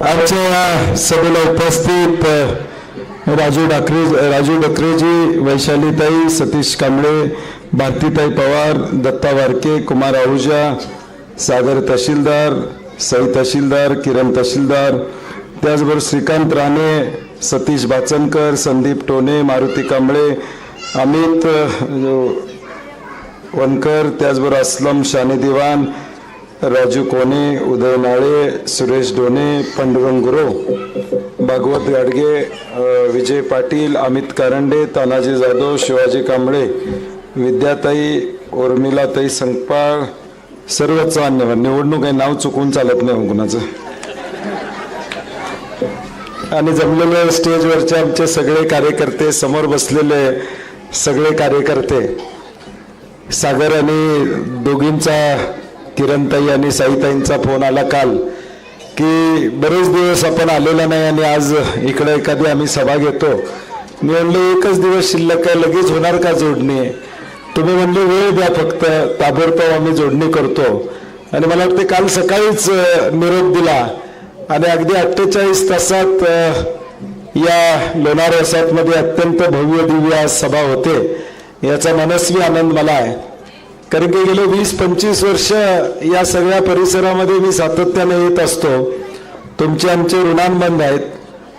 आमच्या या सभेला उपस्थित राजू डाकरे राजू डकरेजी वैशालीताई सतीश कांबळे भारतीताई पवार दत्ता वारके कुमार आहुजा सागर तहसीलदार सई तहसीलदार किरण तहसीलदार त्याचबरोबर श्रीकांत राणे सतीश बाचनकर संदीप टोने मारुती कांबळे अमित वनकर त्याचबरोबर असलम शाने दिवाण राजू कोणे उदय नाळे सुरेश डोने पांडुरंग गुरव भागवत गाडगे विजय पाटील अमित कारंडे तानाजी जाधव शिवाजी कांबळे विद्याताई उर्मिलाताई संकपाळ सर्वच मान्यवर. निवडणूक आहे नाव चुकून चालत नाही हो कुणाचं. आणि जमलेले स्टेजवरचे आमचे सगळे कार्यकर्ते समोर बसलेले सगळे कार्यकर्ते सागर आणि दोघींचा किरणताई आणि साईताईंचा फोन आला काल की बरेच दिवस आपण आलेला नाही आणि आज इकडे एखादी आम्ही सभा घेतो. मी म्हणलं एकच दिवस शिल्लक आहे लगेच होणार का जोडणी? तुम्ही म्हणले वेळ द्या फक्त ताबडतोब आम्ही जोडणी करतो. आणि मला वाटते काल सकाळीच निरोप दिला. आणि अगदी अठ्ठेचाळीस तासात या लोणार वसाहतमध्ये अत्यंत भव्य दिव्य सभा होते. याचा मनस्वी आनंद मला आहे. कारण की गेले वीस पंचवीस वर्ष या सगळ्या परिसरामध्ये मी सातत्याने येत असतो. तुमचे आमचे ऋणानुबंध आहेत.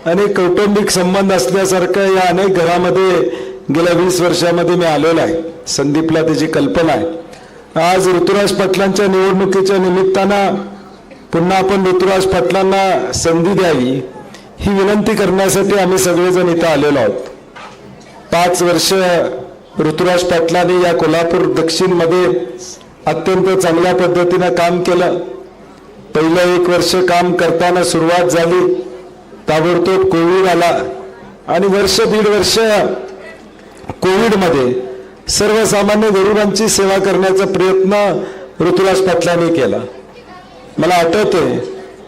आणि कौटुंबिक संबंध असल्यासारखं या अनेक घरामध्ये गेल्या वीस वर्षामध्ये मी आलेलो आहे. संदीपला त्याची कल्पना आहे. आज ऋतुराज पाटलांच्या निवडणुकीच्या निमित्तानं पुन्हा आपण ऋतुराज पाटलांना संधी द्यावी ही विनंती करण्यासाठी आम्ही सगळेजण इथं आलेलो आहोत. पाच वर्ष ऋतुराज पाटलांनी या कोल्हापूर दक्षिणमध्ये अत्यंत चांगल्या पद्धतीनं काम केलं. पहिलं एक वर्ष काम करताना सुरुवात झाली. ताबडतोब कोविड आला. आणि वर्ष दीड वर्ष कोविडमध्ये सर्वसामान्य गरिबांची सेवा करण्याचा प्रयत्न ऋतुराज पाटलांनी केला. मला आठवते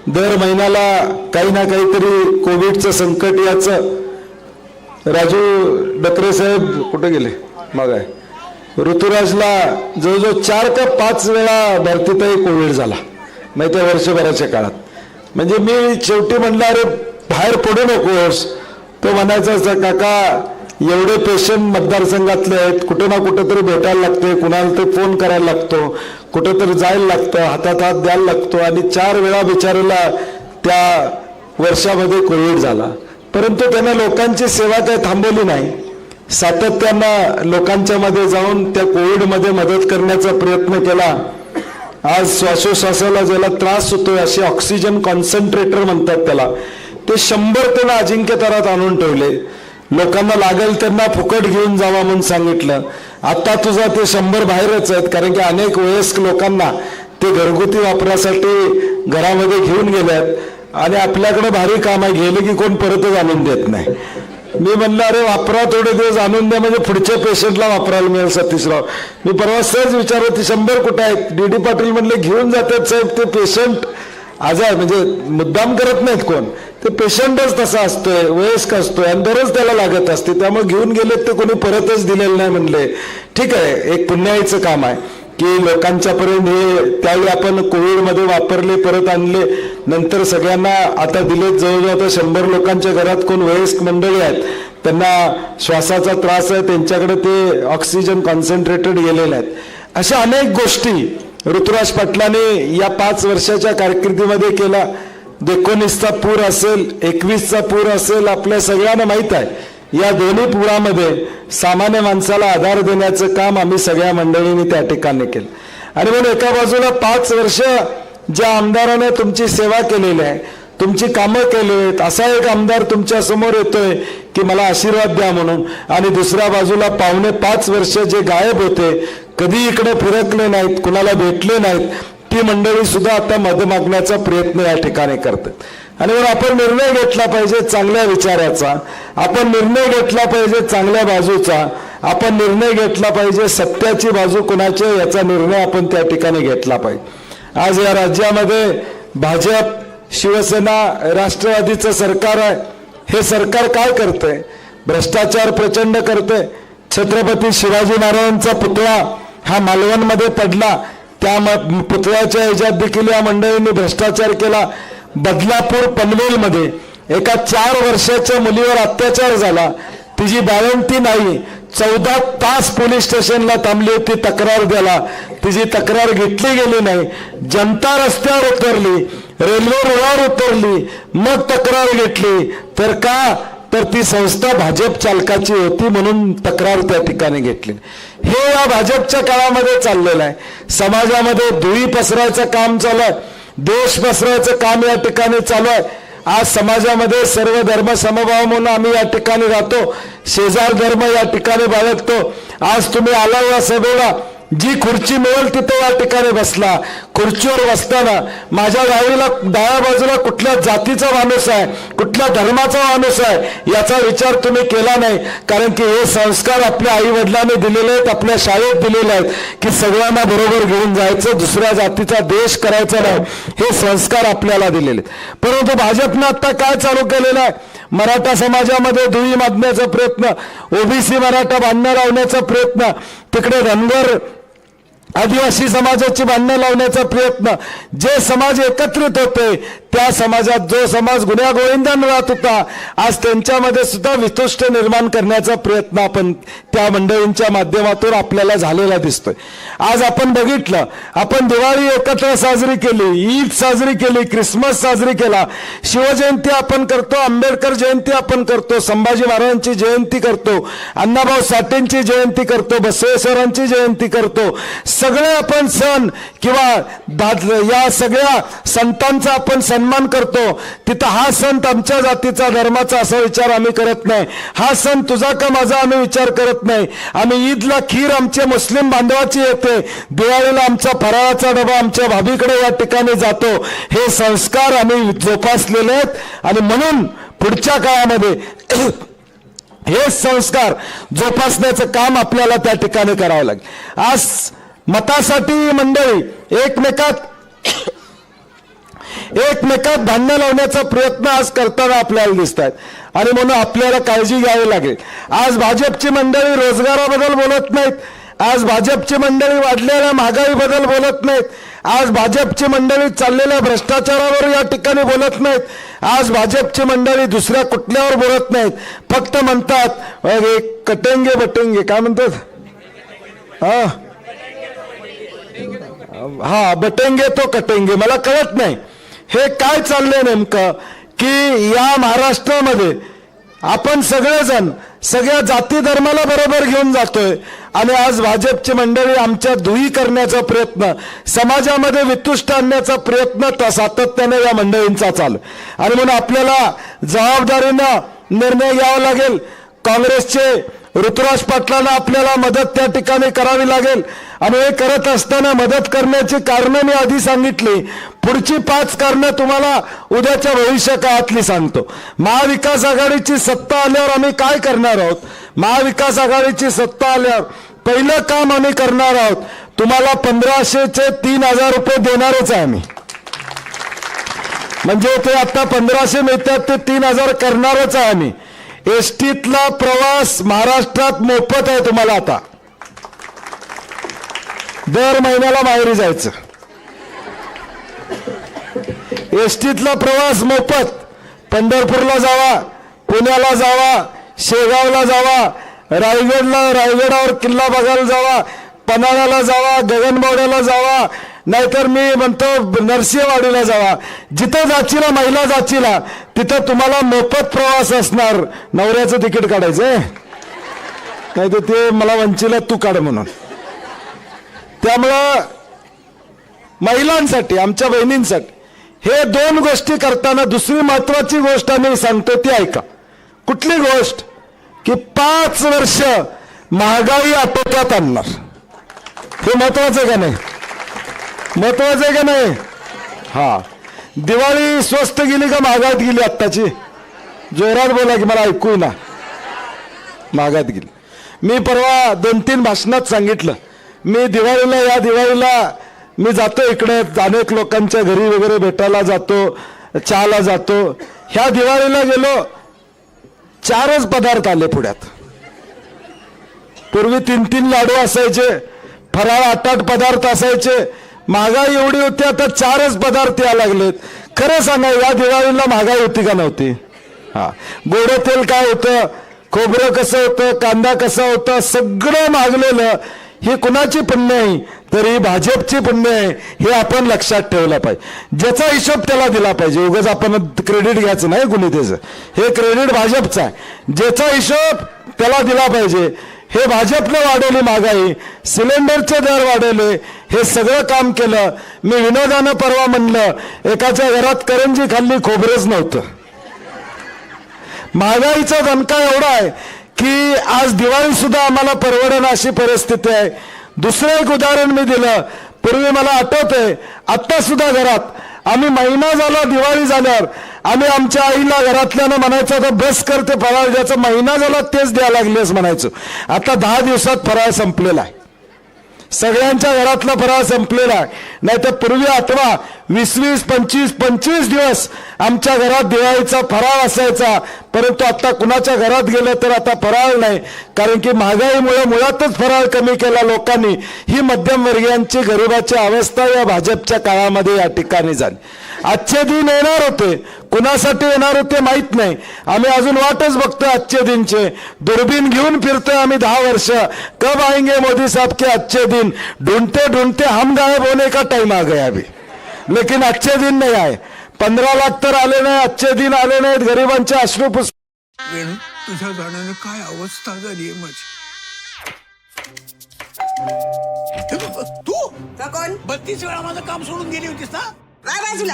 दर महिन्याला काही ना काहीतरी कोविडचं संकट याचं. राजू डकरे साहेब कुठे गेले? मग आहे. ऋतुराजला जवळजवळ चार का पाच वेळा भरतीतही कोविड झाला. माहिती आहे वर्षभराच्या काळात. म्हणजे मी शेवटी म्हणलं अरे बाहेर पडू नकोस तो म्हणायचा असा काका एवढे पेशंट मतदारसंघातले आहेत. कुठं ना कुठं तरी भेटायला लागते कुणाला तरी फोन करायला लागतो. कुठं तरी जायला लागतं. हातात हात द्यायला लागतो. आणि चार वेळा बिचारायला त्या वर्षामध्ये कोविड झाला. परंतु त्यांना लोकांची सेवा काही थांबवली नाही. सातत्यानं लोकांच्या मध्ये जाऊन त्या कोविडमध्ये मदत करण्याचा प्रयत्न केला. आज श्वासोश्वासाला ज्याला त्रास होतोय असे ऑक्सिजन कॉन्सन्ट्रेटर म्हणतात त्याला. ते शंभर त्यांना अजिंक्य तरात आणून ठेवले. लोकांना लागेल त्यांना फुकट घेऊन जावा म्हणून सांगितलं. आता तुझा ते शंभर बाहेरच आहेत कारण की अनेक वयस्क लोकांना ते घरगुती वापरासाठी घरामध्ये घेऊन गेल्यात. आणि आपल्याकडे भारी काम आहे गेले की कोण परतच आणून देत नाही. मी म्हणलं अरे वापरा थोडे दिवस आणून द्या म्हणजे पुढच्या पेशंटला वापरायला मिळेल सतीशराव. मी परवा सहज विचारत ती शंभर कुठं आहेत? डी डी पाटील म्हणले घेऊन जातात साहेब ते पेशंट आजार म्हणजे मुद्दाम करत नाहीत कोण. ते पेशंटच तसा असतोय वयस्क असतोय आणि त्याला लागत असते. त्यामुळे घेऊन गेलेत ते कोणी परतच दिलेलं नाही म्हणले. ठीक आहे एक पुण्याईचं काम आहे. की लोकांच्या पर्यंत हे त्यावेळी आपण कोविडमध्ये वापरले परत आणले. नंतर सगळ्यांना आता दिलेत जवळजवळ आता शंभर लोकांच्या घरात कोण वयस्क मंडळी आहेत त्यांना श्वासाचा त्रास आहे त्यांच्याकडे ते ऑक्सिजन कॉन्सन्ट्रेटेड गेलेले आहेत. अशा अनेक गोष्टी ऋतुराज पाटलाने या पाच वर्षाच्या कारकिर्दीमध्ये केला एकोणीसचा पूर असेल एकवीसचा पूर असेल आपल्या सगळ्यांना माहीत आहे. या दोन्ही पुरामध्ये सामान्य माणसाला आधार देण्याचं काम आम्ही सगळ्या मंडळींनी त्या ठिकाणी केलं. आणि म्हणून एका बाजूला पाच वर्ष ज्या आमदाराने तुमची सेवा केलेली आहे तुमची कामं केली आहेत असा एक आमदार तुमच्यासमोर येतोय की मला आशीर्वाद द्या म्हणून. आणि दुसऱ्या बाजूला पावणे पाच वर्ष जे गायब होते कधी इकडे फिरकले नाहीत कुणाला भेटले नाहीत ती मंडळी सुद्धा आता मध मागण्याचा प्रयत्न या ठिकाणी करतात. आणि मग आपण निर्णय घेतला पाहिजे चांगल्या विचाराचा. आपण निर्णय घेतला पाहिजे चांगल्या बाजूचा. आपण निर्णय घेतला पाहिजे सत्याची बाजू कुणाची आहे याचा निर्णय आपण त्या ठिकाणी घेतला पाहिजे. आज या राज्यामध्ये भाजप शिवसेना राष्ट्रवादीचं सरकार आहे. हे सरकार काय करतंय? भ्रष्टाचार प्रचंड करते छत्रपती शिवाजी महाराजांचा पुतळा हा मालवणमध्ये पडला. त्या पुतळ्याच्या ह्याच्यात देखील या मंडळींनी भ्रष्टाचार केला. बदलापूर पनवेलमध्ये एका चार वर्षाच्या मुलीवर अत्याचार झाला. तिची बाळंती नाही. चौदा तास पोलीस स्टेशनला थांबली होती तक्रार द्यायला. तिची तक्रार घेतली गेली नाही. जनता रस्त्यावर उतरली. रेल्वे रुळावर उतरली. मग तक्रार घेतली. तर का? तर ती संस्था भाजप चालकाची होती म्हणून तक्रार त्या ठिकाणी घेतली. हे या भाजपच्या काळामध्ये चाललेलं आहे. समाजामध्ये धुळी पसरायचं काम चालू आहे. देश पसरायचं काम या ठिकाणी चालू आहे. आज समाजामध्ये सर्व धर्म समभाव म्हणून आम्ही या ठिकाणी राहतो. शेजार धर्म या ठिकाणी बाळगतो. आज तुम्ही आला या सभेला. जी खुर्ची मिळेल तिथं या ठिकाणी बसला. खुर्चीवर बसताना माझ्या गाडीला डाव्या बाजूला कुठल्या जातीचा माणूस आहे कुठल्या धर्माचा माणूस आहे याचा विचार तुम्ही केला नाही. कारण की हे संस्कार आपल्या आई वडिलांनी दिलेले आहेत आपल्या शाळेत दिलेले आहेत की सगळ्यांना बरोबर घेऊन जायचं दुसऱ्या जातीचा देश करायचा नाही. हे संस्कार आपल्याला दिलेले आहेत. परंतु भाजपनं आता काय चालू केलेलं आहे? मराठा समाजामध्ये दुई मागण्याचा प्रयत्न ओबीसी मराठा बांधणं लावण्याचा प्रयत्न तिकडे धनगर आदिवासी समाजाची भांडणं लावण्याचा प्रयत्न. जे समाज एकत्रित होते त्या समाजात जो समाज गुन्ह्या गोविंदान राहत होता आज त्यांच्यामध्ये सुद्धा वितुष्ट निर्माण करण्याचा प्रयत्न आपण त्या मंडळींच्या माध्यमातून आपल्याला झालेला दिसतोय. आज आपण बघितलं आपण दिवाळी एकत्र साजरी केली ईद साजरी केली क्रिसमस साजरी केला. शिवजयंती आपण करतो आंबेडकर जयंती आपण करतो संभाजी महाराजांची जयंती करतो अण्णाभाऊ साठेंची जयंती करतो बसवेश्वरांची जयंती करतो. सगळे आपण सण किंवा दाद- या सगळ्या संतांचा आपण सन्मान करतो. तिथं हा संत आमच्या जातीचा धर्माचा असा विचार आम्ही करत नाही. हा सण तुझा का माझा आम्ही विचार करत नाही. आम्ही ईदला खीर आमच्या मुस्लिम बांधवाची येते. दिवाळीला आमचा फराळाचा डबा आमच्या भाभीकडे या ठिकाणी जातो. हे संस्कार आम्ही जोपासलेले आहेत. आणि म्हणून पुढच्या काळामध्ये हे संस्कार जोपासण्याचं काम आपल्याला त्या ठिकाणी करावं लागेल. आज मतासाठी मंडळी एकमेकात एकमेकात धान्य लावण्याचा प्रयत्न आज करताना आपल्याला दिसत आहेत आणि म्हणून आपल्याला काळजी घ्यावी लागेल. आज भाजपची मंडळी रोजगाराबद्दल बोलत नाहीत. आज भाजपची मंडळी वाढलेल्या महागाईबद्दल बोलत नाहीत. आज भाजपची मंडळी चाललेल्या भ्रष्टाचारावर या ठिकाणी बोलत नाहीत. आज भाजपची मंडळी दुसऱ्या कुठल्यावर बोलत नाहीत. फक्त म्हणतात कटेंगे बटेंगे. काय म्हणतात? हा. हा बटेंगे तो कटेंगे मला कळत नाही. हे काय चाललंय नेमकं? की या महाराष्ट्रामध्ये आपण सगळेजण सगळ्या जाती धर्माला बरोबर घेऊन जातोय आणि आज भाजपची मंडळी आमच्या धुई करण्याचा प्रयत्न समाजामध्ये वितुष्ट आणण्याचा प्रयत्न त- सातत्याने या मंडळींचा चालू. आणि म्हणून आपल्याला जबाबदारीनं निर्णय घ्यावा लागेल. काँग्रेसचे ऋतुराज पाटलांना आपल्याला मदत त्या ठिकाणी करावी लागेल. आणि हे करत असताना मदत करण्याची कारणं मी आधी सांगितली. पुढची पाच कारणं तुम्हाला उद्याच्या भविष्य काळातली सांगतो. महाविकास आघाडीची सत्ता आल्यावर आम्ही काय करणार आहोत? महाविकास आघाडीची सत्ता आल्यावर पहिलं काम आम्ही करणार आहोत. तुम्हाला पंधराशेचे तीन हजार रुपये देणारच आहे आम्ही. म्हणजे ते आता पंधराशे मिळतात ते तीन हजार करणारच आहे आम्ही. एसटीतला प्रवास महाराष्ट्रात मोफत आहे तुम्हाला आता. दर महिन्याला माहेरी जायचं. एसटीतला प्रवास मोफत. पंढरपूरला जावा पुण्याला जावा शेगावला जावा रायगडला रायगडावर किल्ला बघायला जावा पन्हाळ्याला जावा गगनबावड्याला जावा नाहीतर मी म्हणतो नरसिंहवाडीला जावा. जिथं जाचीला महिला जाचीला तिथं तुम्हाला मोफत प्रवास असणार. नवऱ्याचं तिकीट काढायचं नाही तर ते मला वंचीला तू काढ म्हणून. त्यामुळं महिलांसाठी आमच्या बहिणींसाठी हे दोन गोष्टी करताना दुसरी महत्वाची गोष्ट आम्ही सांगतो ती ऐका. कुठली गोष्ट? की पाच वर्ष महागाई आटोक्यात आणणार. हे महत्वाचं का नाही? महत्वाचं आहे का नाही? हा. दिवाळी स्वस्त गेली का महागात गेली आत्ताची? जोरात बोला की मला ऐकू ना. महागात गेली. मी परवा दोन तीन भाषणात सांगितलं. मी दिवाळीला या दिवाळीला मी जातो इकडे अनेक लोकांच्या घरी वगैरे भेटायला जातो चहाला जातो. ह्या दिवाळीला गेलो चारच पदार्थ आले पुण्यात पूर्वी तीन तीन लाडू असायचे फराळ आठ आठ पदार्थ असायचे महागाई एवढी होती आता चारच पदार्थ या लागलेत. खरं सांगा या दिवाळीला महागाई होती का नव्हती? हा. गोडं तेल काय होतं? खोबरं कसं होतं? कांदा कसा होता? सगळं मागलेलं. ही कुणाची पुण्य आहे? तर ही भाजपची पुण्य आहे. हे आपण लक्षात ठेवलं पाहिजे. ज्याचा हिशोब त्याला दिला पाहिजे. उगाच आपण क्रेडिट घ्यायचं नाही कुणी त्याचं हे क्रेडिट भाजपचं आहे. ज्याचा हिशोब त्याला दिला पाहिजे. हे भाजपनं वाढवली महागाई सिलेंडरचे दर वाढवले हे सगळं काम केलं. मी विनोदानं परवा म्हणलं एकाच्या घरात करंजी खाल्ली खोबरंच नव्हतं. महागाईचा दणका एवढा आहे की आज दिवाळी सुद्धा आम्हाला परवडण अशी परिस्थिती आहे. दुसरं एक उदाहरण मी दिलं. पूर्वी मला आठवतंय आत्ता सुद्धा घरात आम्ही महिना झाला दिवाळी झाल्यावर आम्ही आमच्या आईला घरातल्यानं म्हणायचं आता बस करते फराळ ज्याचं महिना झाला तेच द्यायला लागलेस म्हणायचं. आता दहा दिवसात फराळ संपलेला आहे. सगळ्यांच्या घरातला फराळ संपलेला आहे. नाहीतर पूर्वी अथवा वीस वीस पंचवीस पंचवीस दिवस आमच्या घरात दिवाळीचा फराळ असायचा. परंतु आता कुणाच्या घरात गेलं तर आता फराळ नाही. कारण की महागाईमुळे मुळातच फराळ कमी केला लोकांनी. ही मध्यमवर्गीयांची गरिबाची अवस्था या भाजपच्या काळामध्ये या ठिकाणी झाली. आजचे दिन येणार होते. कुणासाठी येणार होते माहीत नाही. आम्ही अजून वाटच बघतोय आजचे दिनचे. दुर्बीन घेऊन फिरतोय आम्ही दहा वर्ष. कब आएंगे मोदी साहब के अच्छे दिन? ढूंढते ढूंढते हम गायब होने का टाइम आ गया अभी. लेकिन अच्छे दिन नहीं आए। पंधरा लाख तर आले नाही आजचे दिन आले नाहीत गरिबांचे अश्रू पुस वेणू तुझ्या जाण्याने काय अवस्था झाली आहे माझी? तू? कोण? बत्तीस वेळा माझं काम सोडून गेली होतीस ना? काय बाजूला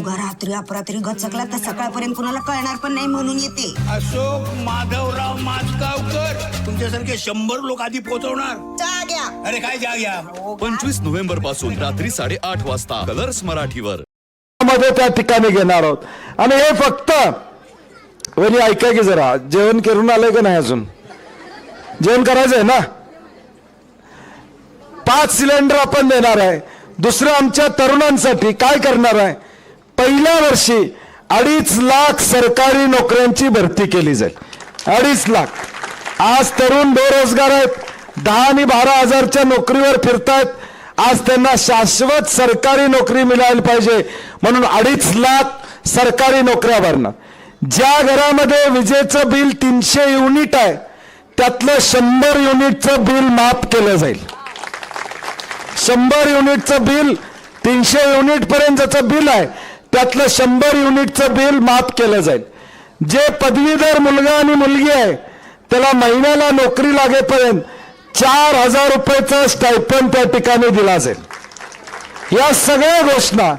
उगा रात्री अपरात्री गचकला तर सकाळपर्यंत कुणाला कळणार पण नाही म्हणून येते. अशोक माधवराव माजगावकर तुमच्यासारखे शंभर लोक आधी पोहोचवणार. चहा घ्या अरे काय जा घ्या पंचवीस नोव्हेंबरपासून रात्री साडेआठ वाजता कलर्स मराठीवर. मध्ये त्या ठिकाणी घेणार आहोत. आणि हे फक्त वनी ऐका की जरा जेवण करून आलंय का नाही अजून? जेवण करायचंय ना? पाच सिलेंडर आपण देणार आहे. दुसरं आमच्या तरुणांसाठी काय करणार आहे? पहिल्या वर्षी अडीच लाख सरकारी नोकऱ्यांची भरती केली जाईल. अडीच लाख. आज तरुण बेरोजगार आहेत. दहा आणि बारा हजारच्या नोकरीवर फिरतायत. आज त्यांना शाश्वत सरकारी नोकरी मिळायला पाहिजे. म्हणून अडीच लाख सरकारी नोकऱ्या भरणं ज्या घरामध्ये विजेचं बिल तीनशे युनिट आहे त्यातलं शंभर युनिटचं बिल माफ केलं जाईल. शंभर युनिटचं बिल तीनशे युनिटपर्यंतचं बिल आहे. त्यातलं शंभर युनिटचं बिल माफ केलं जाईल. जे पदवीधर मुलगा आणि मुलगी आहे त्याला महिन्याला नोकरी लागेपर्यंत चार हजार रुपयेचं स्टायपन त्या ठिकाणी दिला जाईल. या सगळ्या घोषणा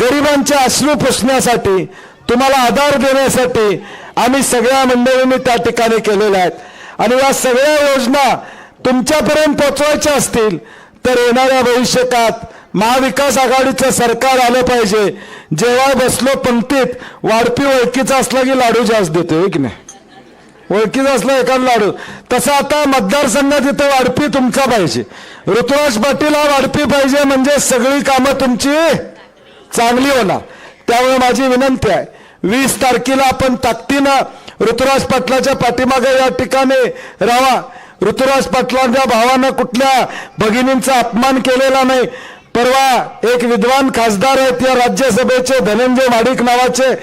गरिबांच्या अश्रू पुसण्यासाठी तुम्हाला आधार देण्यासाठी आम्ही सगळ्या मंडळींनी त्या ठिकाणी केलेल्या आहेत. आणि या सगळ्या योजना तुमच्यापर्यंत पोचवायच्या असतील तर येणाऱ्या भविष्यकाळात महाविकास आघाडीचं सरकार आलं पाहिजे. जेव्हा बसलो पंक्तीत वाढपी ओळखीचा असला की लाडू जास्त देतो की नाही? ओळखीचा असला एखादा लाडू. तसं आता मतदारसंघात इथं वाढपी तुमचा पाहिजे. ऋतुराज पाटील हा वाढपी पाहिजे म्हणजे सगळी कामं तुमची चांगली होणार. त्यामुळे माझी विनंती आहे वीस तारखेला आपण ताकदीनं ऋतुराज पाटलाच्या पाठीमागे या ठिकाणी राहा. ऋतुराज पाटलांच्या भावानं कुठल्या भगिनींचा अपमान केलेला नाही. परवा एक विद्वान खासदार आहेत या राज्यसभेचे धनंजय माडिक नावाचे.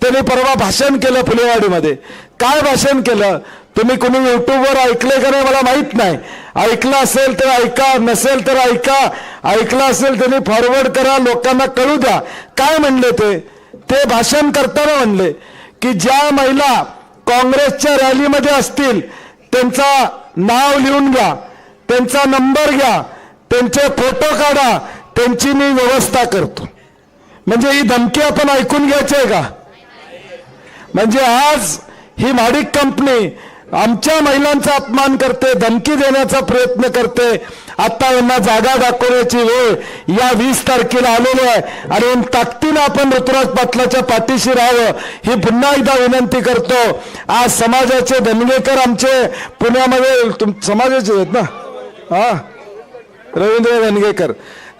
त्यांनी परवा भाषण केलं फुलेवाडीमध्ये. काय भाषण केलं? तुम्ही कोणी युट्यूबवर ऐकले का नाही मला माहीत नाही. ऐकलं असेल तर ऐका नसेल तर ऐका. ऐकलं असेल त्यांनी फॉरवर्ड करा लोकांना कळू द्या. काय म्हणले ते? ते भाषण करताना म्हणले की ज्या महिला काँग्रेसच्या रॅलीमध्ये असतील त्यांचा नाव लिहून घ्या. त्यांचा नंबर घ्या. त्यांचे फोटो काढा. त्यांची मी व्यवस्था करतो. म्हणजे ही धमकी आपण ऐकून घ्यायची आहे का? म्हणजे आज ही माडिक कंपनी आमच्या महिलांचा अपमान करते धमकी देण्याचा प्रयत्न करते. आता यांना जागा दाखवण्याची वेळ या वीस तारखेला आलेली आहे. आणि ताकदीनं आपण ऋतुराज पाटलाच्या पाठीशी राहावं ही पुन्हा एकदा विनंती करतो. आज समाजाचे धनगेकर आमचे पुण्यामध्ये तुम समाजाचे आहेत ना? हा? रवींद्र धनगेकर.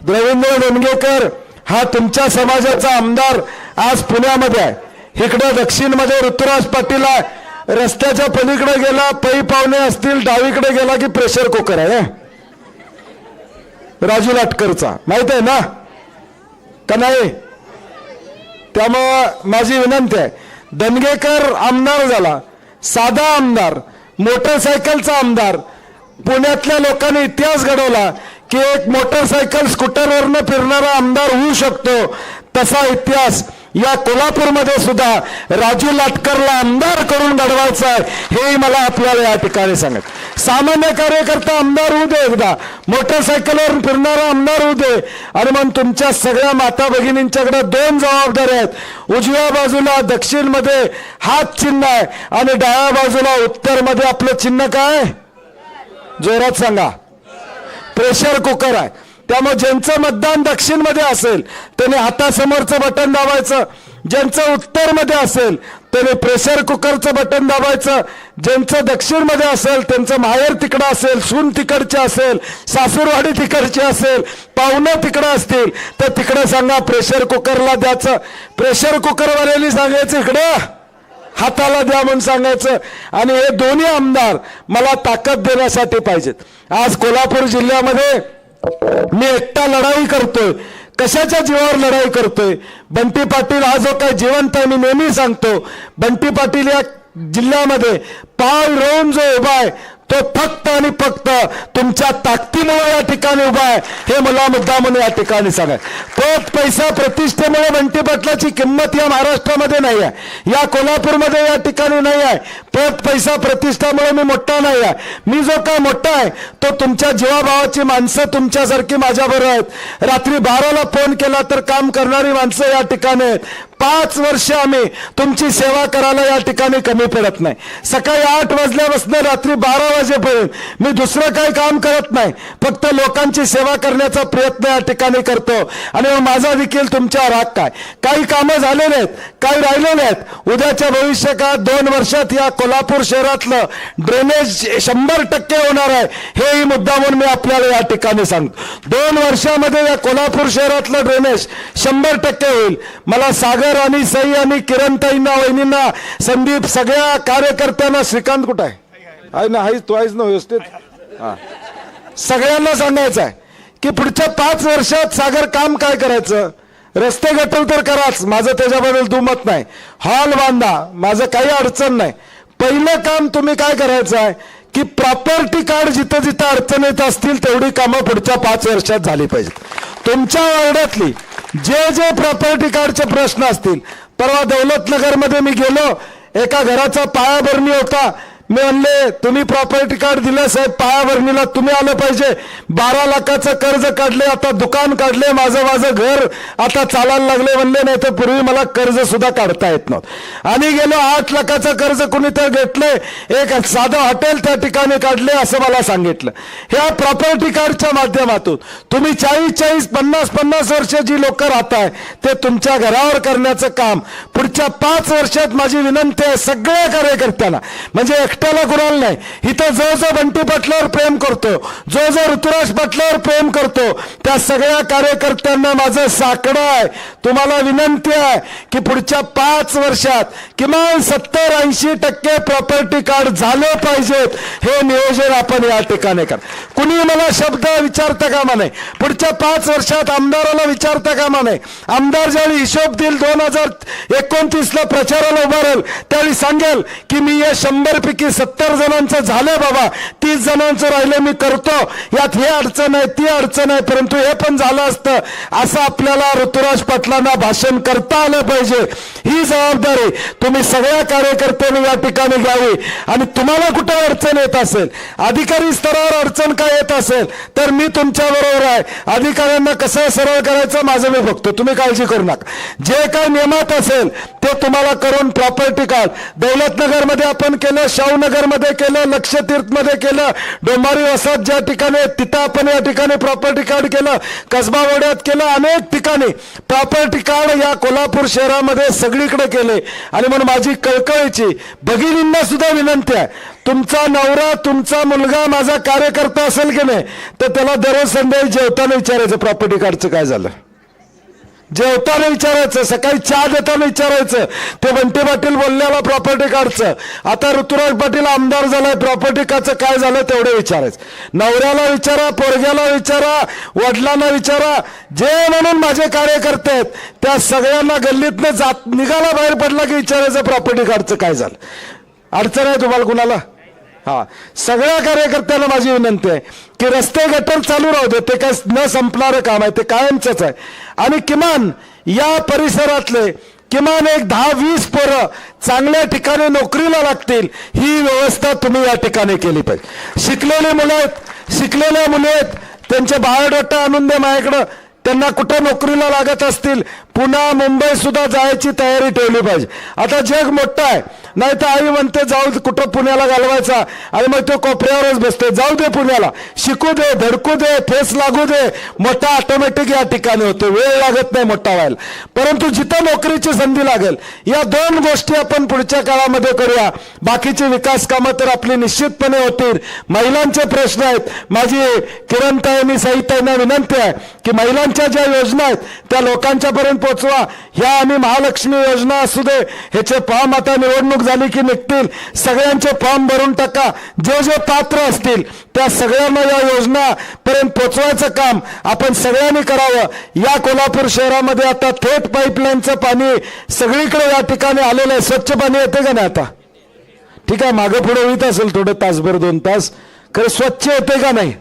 रवींद्र धनगेकर हा तुमच्या समाजाचा आमदार आज पुण्यामध्ये आहे. इकडे दक्षिणमध्ये ऋतुराज पाटील आहे. रस्त्याच्या पलीकडे गेला पै पावले असतील डावीकडे गेला की प्रेशर कुकर आहे राजू लाटकरचा. माहीत आहे ना? का नाही? त्यामुळं माझी विनंती आहे. दनगेकर आमदार झाला. साधा आमदार मोटरसायकलचा आमदार पुण्यातल्या लोकांनी इतिहास घडवला की एक मोटरसायकल स्कूटरवरनं फिरणारा आमदार होऊ शकतो तसा इतिहास. या कोल्हापूरमध्ये सुद्धा राजू लाटकरला आमदार करून घडवायचा आहे हे मला आपल्याला या ठिकाणी सांगत. सामान्य कार्यकर्ता आमदार होऊ दे एकदा. मोटरसायकलवर फिरणारा आमदार होऊ दे. आणि मग तुमच्या सगळ्या माता भगिनींच्याकडे दोन जबाबदाऱ्या आहेत. उजव्या बाजूला दक्षिणमध्ये हात चिन्ह आहे आणि डाव्या बाजूला उत्तरमध्ये आपलं चिन्ह काय? जोरात सांगा. प्रेशर कुकर आहे. त्यामुळे ज्यांचं मतदान दक्षिणमध्ये असेल त्याने हातासमोरचं बटन दाबायचं. ज्यांचं उत्तरमध्ये असेल त्याने प्रेशर कुकरचं बटन दाबायचं. ज्यांचं दक्षिणमध्ये असेल त्यांचं माहेर तिकडं असेल सून तिकडचे असेल सासूरवाडी तिकडची असेल पाहुणं तिकडं असतील तर तिकडं सांगा प्रेशर कुकरला द्यायचं. प्रेशर कुकरवाल्यानी सांगायचं इकडं हाताला द्या म्हणून सांगायचं. आणि हे दोन्ही आमदार मला ताकद देण्यासाठी पाहिजेत. आज कोल्हापूर जिल्ह्यामध्ये मी एकटा लढाई करतोय. कशाच्या जीवावर लढाई करतोय? बंटी पाटील हा जो काय जिवंत आहे मी नेहमी सांगतो. बंटी पाटील या जिल्ह्यामध्ये पाय रोवून जो उभा आहे तो फक्त आणि फक्त तुमच्या ताकदीमुळे या ठिकाणी उभा आहे. हे मला मुद्दा म्हणून या ठिकाणी सांगाय तो पैसा प्रतिष्ठेमुळे बंटी पाटलाची किंमत या महाराष्ट्रामध्ये नाही आहे या कोल्हापूरमध्ये या ठिकाणी नाही आहे पद पैसा प्रतिष्ठामुळे मी मोठा नाही आहे मी जो काय मोठा आहे तो तुमच्या जीवाभावाची माणसं तुमच्यासारखी माझ्याबरोबर आहेत. रात्री बाराला फोन केला तर काम करणारी माणसं या ठिकाणी आहेत. पाच वर्ष आम्ही तुमची सेवा करायला या ठिकाणी कमी पडत नाही. सकाळी आठ वाजल्यापासून रात्री बारा वाजेपर्यंत मी दुसरं काही काम करत नाही. फक्त लोकांची सेवा करण्याचा प्रयत्न या ठिकाणी करतो. आणि माझा देखील तुमच्या राग काय? काही कामं झालेले नाहीत काही राहिले नाहीत. उद्याच्या भविष्यकाळात दोन वर्षात या कोल्हापूर शहरातलं ड्रेनेज शंभर टक्के होणार आहे हेही मुद्दा म्हणून मी आपल्याला या ठिकाणी सांगतो. दोन वर्षामध्ये या कोल्हापूर शहरातलं ड्रेनेज शंभर टक्के होईल. मला सागर आणि सई आणि किरणताईंना वहिनींना संदीप सगळ्या कार्यकर्त्यांना श्रीकांत कुठं आहे? आहे ना हाईच तो आहेच ना व्यवस्थित? हा. सगळ्यांना सांगायचं आहे की पुढच्या पाच वर्षात सागर काम काय करायचं? रस्ते गटल तर कराच माझं त्याच्याबद्दल दुमत नाही. हॉल बांधा माझं काही अडचण नाही. पहिलं काम तुम्ही काय करायचं आहे? की प्रॉपर्टी कार्ड जिथं जिथं अडचण येत असतील तेवढी कामं पुढच्या पाच वर्षात झाली पाहिजेत. तुमच्या वार्डातली जे जे प्रॉपर्टी कार्डचे प्रश्न असतील परवा दौलतनगरमध्ये मी गेलो एका घराचा पायाभरणी होता. मी म्हणले तुम्ही प्रॉपर्टी कार्ड दिलं साहेब पायाभरणीला तुम्ही आलं पाहिजे. बारा लाखाचं कर्ज काढले आता दुकान काढले माझं माझं घर आता चालायला लागले म्हणले नाही तर पूर्वी मला कर्ज सुद्धा काढता येत नव्हतं. आणि गेलो आठ लाखाचं कर्ज कुणी तर घेतले एक साधं हॉटेल त्या ठिकाणी काढले असं मला सांगितलं. ह्या प्रॉपर्टी कार्डच्या माध्यमातून तुम्ही चाळीस चाळीस पन्नास पन्नास वर्ष जी लोक राहताय ते तुमच्या घरावर करण्याचं काम पुढच्या पाच वर्षात माझी विनंती आहे सगळ्या कार्यकर्त्यांना. म्हणजे एकट्याला कुणाला नाही. इथं जो जो बंटी पाटलावर प्रेम करतो. जो जो ऋतुराज पाटलावर प्रेम करतो. त्या सगळ्या कार्यकर्त्यांना माझं साकडं आहे. तुम्हाला विनंती आहे की पुढच्या पाच वर्षात किमान सत्तर ऐंशी टक्के प्रॉपर्टी कार्ड झाले पाहिजेत. हे नियोजन आपण या ठिकाणी कर. कुणी मला शब्द विचारता कामा नाही पुढच्या पाच वर्षात आमदाराला विचारता कामा नाही आमदार ज्यावेळी हिशोब देईल दोन हजार एकोणतीसला प्रचाराला उभारेल त्यावेळी सांगेल की मी या शंभर पैकी सत्तर जणांचं झालं बाबा. तीस जणांचं राहिलं मी करतो. यात हे अडचण आहे ती अडचण आहे परंतु हे पण झालं असतं. असं आपल्याला ऋतुराज पाटलांना भाषण करता आलं पाहिजे. ही जबाबदारी तुम्ही सगळ्या कार्यकर्त्यांनी या ठिकाणी घ्यावी. आणि तुम्हाला कुठं अडचण येत असेल अधिकारी स्तरावर अडचण काय येत असेल तर मी तुमच्या बरोबर आहे. अधिकाऱ्यांना कसं सरळ करायचं माझं मी बघतो. तुम्ही काळजी करू नका. जे काय नियमात असेल ते तुम्हाला करून प्रॉपर्टी कार्ड दौलतनगरमध्ये आपण केलं मध्ये केलं लक्षतीर्थमध्ये केलं डोंबारी वसाहत ज्या ठिकाणी तिथं आपण या ठिकाणी प्रॉपर्टी कार्ड केलं कसबा वड्यात केलं अनेक ठिकाणी प्रॉपर्टी कार्ड या कोल्हापूर शहरामध्ये सगळीकडे केले. आणि म्हणून माझी कळकळीची भगिनींना सुद्धा विनंती आहे तुमचा नवरा तुमचा मुलगा माझा कार्यकर्ता असेल की नाही तर त्याला दररोज संध्याकाळी जेवताना विचारायचं प्रॉपर्टी कार्डचं काय झालं. जेवताना विचारायचं सकाळी चहा देताना विचारायचं. ते बंटी पाटील बोलल्याला प्रॉपर्टी कार्डचं आता ऋतुराज पाटील आमदार झालाय प्रॉपर्टी कार्डचं काय झालं तेवढं विचारायचं. नवऱ्याला विचारा पोरग्याला विचारा वडिलांना विचारा. जे म्हणून माझे कार्यकर्ते आहेत त्या सगळ्यांना गल्लीतनं जात निघाला बाहेर पडला की विचारायचं प्रॉपर्टी कार्डचं काय झालं. अडचण आहे तुम्हाला कुणाला? हा. सगळ्या कार्यकर्त्यांना माझी विनंती आहे की रस्ते गटर चालू राहू दे ते काय न संपणारं काम आहे ते कायमचंच आहे. आणि किमान या परिसरातले किमान एक दहा वीस पोरं चांगल्या ठिकाणी नोकरीला लागतील ही व्यवस्था तुम्ही या ठिकाणी केली पाहिजे. शिकलेले मुलं आहेत शिकलेल्या मुले आहेत त्यांचे बायोडाटा आणून दे माझ्याकडं. त्यांना कुठं नोकरीला लागत असतील पुन्हा मुंबई सुद्धा जायची तयारी ठेवली पाहिजे. आता जग मोठं आहे. नाही तर आई म्हणते जाऊ कुठं पुण्याला घालवायचा. आणि मग तो कोपऱ्यावरच बसते. जाऊ दे पुण्याला. शिकू दे धडकू दे फेस लागू दे. मोठा ऑटोमॅटिक या ठिकाणी होतो. वेळ लागत नाही मोठा व्हायला. परंतु जिथं नोकरीची संधी लागेल या दोन गोष्टी आपण पुढच्या काळामध्ये करूया. बाकीची विकास कामं तर आपली निश्चितपणे होतील. महिलांचे प्रश्न आहेत. माझी किरणताईंनी साहित्यांना विनंती आहे की महिलांच्या ज्या योजना आहेत त्या लोकांच्यापर्यंत पोहोचवा ह्या आणि महालक्ष्मी योजना असू दे ह्याचे फॉर्म आता निवडणूक झाली की निघतील. सगळ्यांचे फॉर्म भरून टाका. जे जे पात्र असतील त्या सगळ्यांना या योजना पर्यंत पोचवायचं काम आपण सगळ्यांनी करावं. या कोल्हापूर शहरामध्ये आता थेट पाईपलाईनचं पाणी सगळीकडे या ठिकाणी आलेलं आहे. स्वच्छ पाणी येते का नाही आता? ठीक आहे मागं पुढे होईत असेल थोडं तासभर दोन तास. खरं स्वच्छ येते का नाही?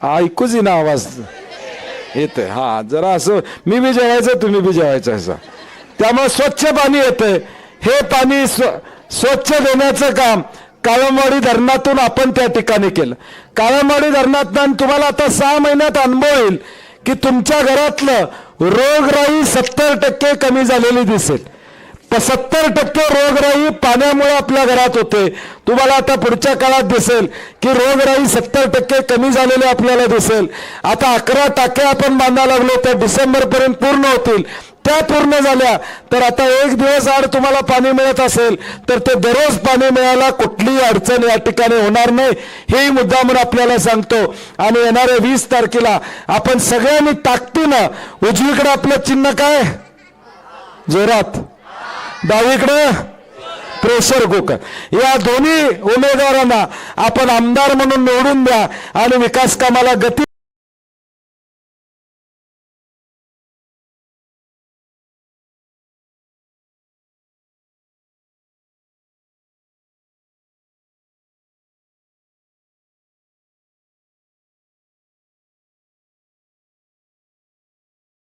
ऐकूच ना आवाज. येतंय. हा जरा असं मी बी जेवायचं तुम्ही बी जेवायचं असं. त्यामुळे स्वच्छ पाणी येतंय. हे पाणी स्व स्वच्छ देण्याचं काम काळमवाडी धरणातून आपण त्या ठिकाणी केलं. काळमवाडी धरणातून तुम्हाला आता सहा महिन्यात अनुभव येईल की तुमच्या घरातलं रोगराई सत्तर टक्के कमी झालेली दिसेल. सत्तर टक्के रोगराई पाण्यामुळे आपल्या घरात होते. तुम्हाला आता पुढच्या काळात दिसेल की रोगराई सत्तर टक्के कमी झालेली आपल्याला दिसेल. आता अकरा टाक्या आपण बांधायला लागलो त्या डिसेंबरपर्यंत पूर्ण होतील. त्या पूर्ण झाल्या. तर आता एक दिवस आड तुम्हाला पाणी मिळत असेल तर ते दररोज पाणी मिळायला कुठलीही अडचण या ठिकाणी होणार नाही. हेही मुद्दा म्हणून आपल्याला सांगतो. आणि येणाऱ्या वीस तारखेला आपण सगळ्यांनी ताकदीनं उजवीकडे आपलं चिन्ह काय? जोरात. डावीकडं प्रेशर कुकर. या दोन्ही उमेदवारांना आपण आमदार म्हणून निवडून द्या आणि विकास कामाला गती